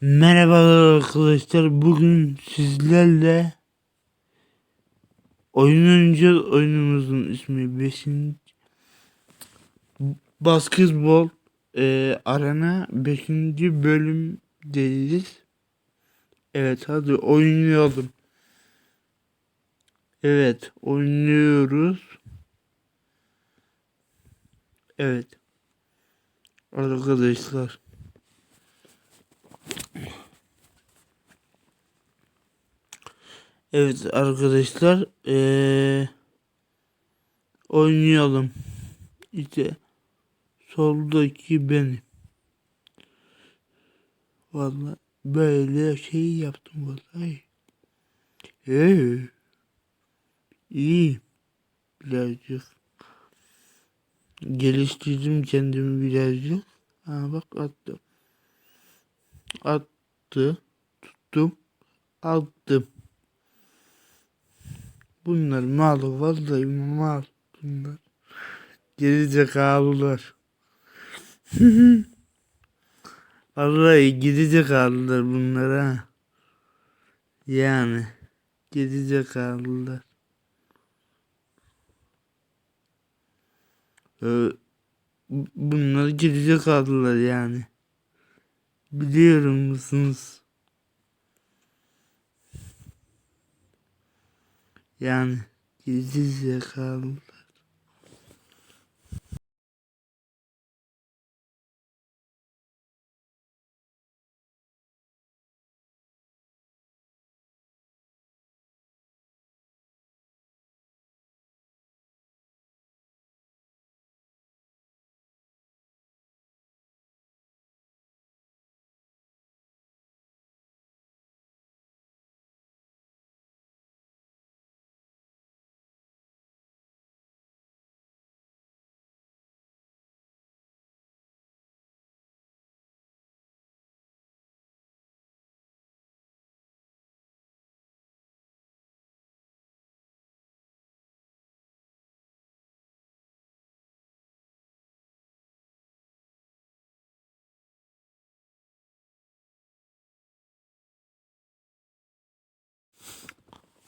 Merhaba arkadaşlar. Bugün sizlerle oynayacağız. Oyunumuzun ismi 5. Basketbol e, Arena 5. bölümdeyiz. Evet hadi oynayalım. Evet oynuyoruz. Evet. Arkadaşlar. Evet arkadaşlar eee oynayalım. İşte soldaki benim. Vallahi böyle şey yaptım vallahi. Ee, iyi. Birazcık geliştirdim kendimi birazcık. Ha bak attım. Attı. Tuttum. Attım. Bunlar mal vallahi mal bunlar. Gerizekalılar. vallahi gerizekalılar bunlar ha. Yani gerizekalılar. Ee, bunlar gerizekalılar yani. Biliyor musunuz? Yani gerizekalılar.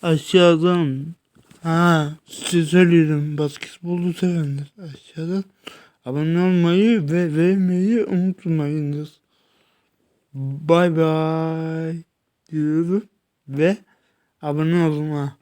Aşağıdan ha size söylüyorum basketbolu sevenler aşağıdan abone olmayı ve vermeyi unutmayınız. Bay bay diyorum ve abone olun ha.